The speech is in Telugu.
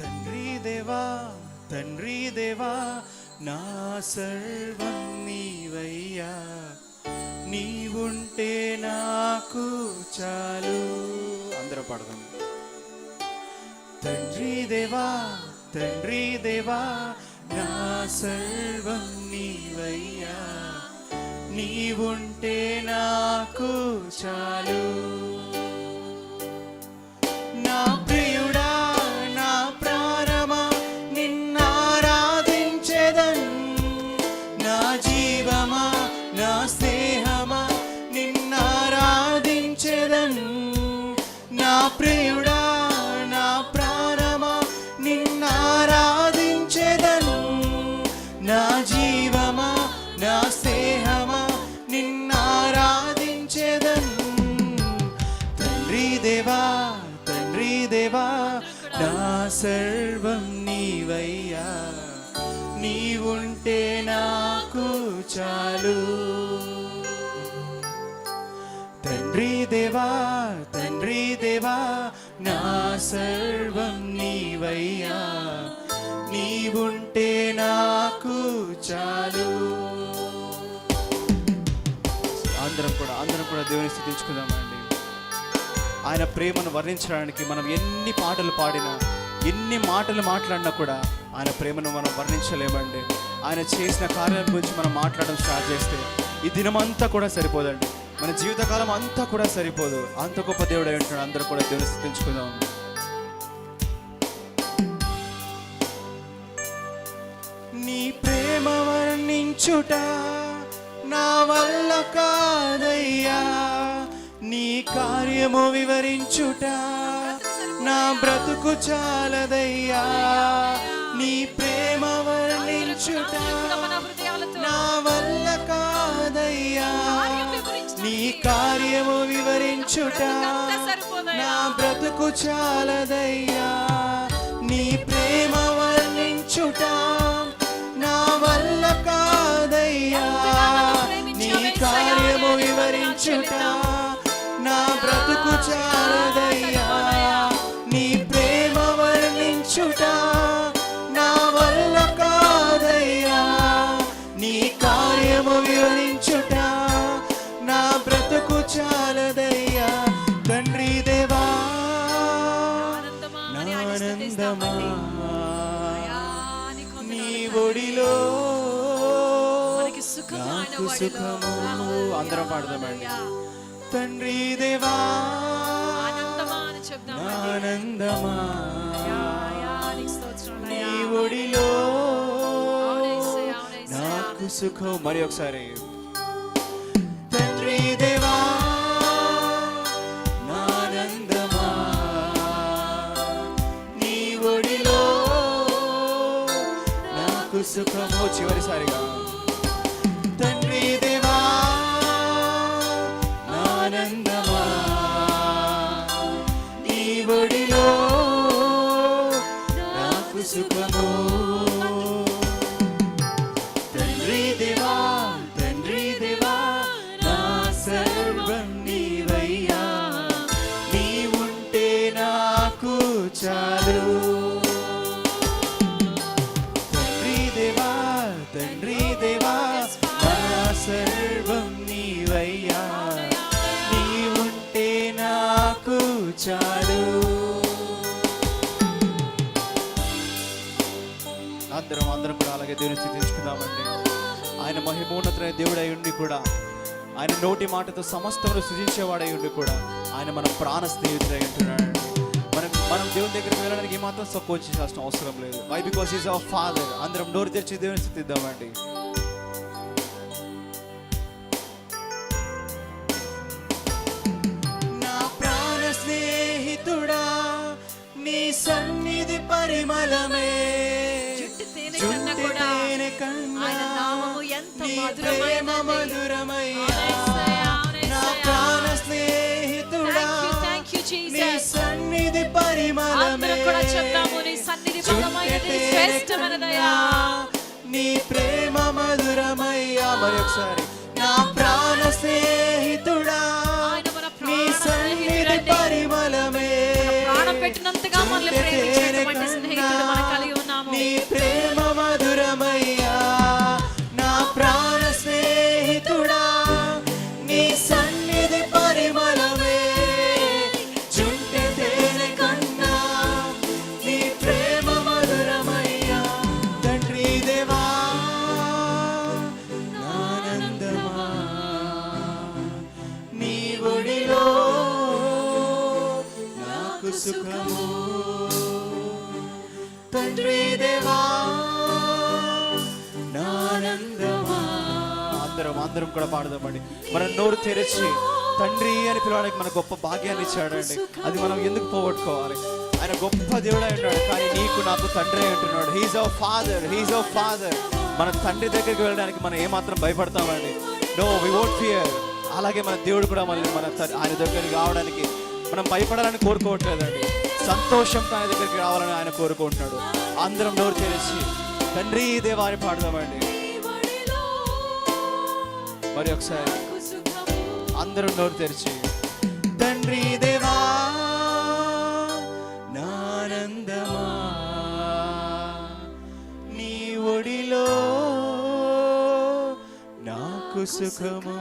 తండ్రి దేవా తండ్రి దేవా నా సర్వం నీవయ్యా. నీవుంటే నాకు చాలు. అందరూ పడదాం. తండ్రి దేవా తండ్రి దేవా నా సర్వం నీవయ్యా. నీవుంటే నాకు చాలు. ప్రియుడా నా ప్రాణమా నిన్నారాధించెదన్. నా జీవమా నా స్నేహమా నిన్నారాధించెదన్. తండ్రి దేవా తండ్రి దేవా నా సర్వం నీవయ్యా. నీవుంటే నాకు చాలు. తండ్రి దేవా తండ్రి దేవా నా సర్వం నీవయ్యా. నీవుంటే నాకు చాలు. అందరం కూడా అందరం కూడా దేవుని స్థితించుకుందామండి. ఆయన ప్రేమను వర్ణించడానికి మనం ఎన్ని పాటలు పాడినా ఎన్ని మాటలు మాట్లాడినా కూడా ఆయన ప్రేమను మనం వర్ణించలేమండి. ఆయన చేసిన కార్యాల గురించి మనం మాట్లాడడం స్టార్ట్ చేస్తే ఈ దినమంతా కూడా సరిపోదండి. మన జీవితకాలం అంతా కూడా సరిపోదు. అంత గొప్ప దేవుడు ఉంటాడు అందరూ కూడా దేవుని స్థితించుకుందాం. నీ ప్రేమ వర్ణించుట నా వల్ల కాదయ్యా. నీ కార్యము వివరించుట నా బ్రతుకు చాలదయ్యా. కార్యము వివరించుట. నా బ్రతుకు చాలదయ్యా. నీ ప్రేమ వర్ణించుట నా వల్ల కాదయ్యా. నీ కార్యము వివరించుట. నాకు. సుఖము అందరం పాడదామండి. తండ్రి దేవా ఆనందమా నా. ఒడిలో. నాకు సుఖం మరి ఒకసారి తండ్రి దేవా సుఖము చివరిసారిగా నాకు చాలు అందరం అందరం కూడా అలాగే దేవుని స్థితించుకుందామండి. ఆయన మహిమోన్నతమైన దేవుడు ఉండి కూడా ఆయన నోటి మాటతో సమస్తమును సృజించేవాడై ఉండి కూడా ఆయన మన ప్రాణ స్నేహితుడై ఉంటున్నాడు. మనం మనం దేవుని దగ్గరికి వెళ్ళడానికి ఏమాత్రం సపోజ్ చేయాల్సిన అవసరం లేదు. Why because is our father అందరం డోర్ తెరిచి దేవుని స్థితిద్దామండి. మధురమైనది. ప్రేమ మధురమయ్యా. నా. ప్రాణ స్నేహితుడా. నీ సన్నిధి పరిమళమే ప్రేమ మధురమయ్యా మరి ఒకసారి నా ప్రాణ స్నేహితుడా సన్నిధి స్నేహితుడండి. పరిమళమే ప్రాణం పెట్టినంతగా మనల్ని నాకు సుఖము తండ్రి దేవా అందరం అందరం కూడా పాడదామండి. మనం నోరు తెరిచి తండ్రి అని పిలవడానికి మన గొప్ప భాగ్యాన్ని ఇచ్చాడండి. అది మనం ఎందుకు పోగొట్టుకోవాలి? ఆయన గొప్ప దేవుడు అంటున్నాడు కానీ నీకు నాకు తండ్రి అంటున్నాడు he's our father he's our father మన తండ్రి దగ్గరికి వెళ్ళడానికి మనం ఏమాత్రం భయపడతామండి? నో వి వోంట్ ఫియర్ అలాగే మన దేవుడు కూడా మనల్ని మన ఆయన దగ్గరికి రావడానికి మనం భయపడాలని కోరుకోవట్లేదండి సంతోషంతో ఆయన దగ్గరికి రావాలని ఆయన కోరుకుంటున్నాడు. అందరం నోరు తెరిచి తండ్రి దేవాని పాడదామండి. మరి ఒకసారి అందరం నోరు తెరిచి తండ్రి దేవా నానందమా నీ ఒడిలో నాకు సుఖము.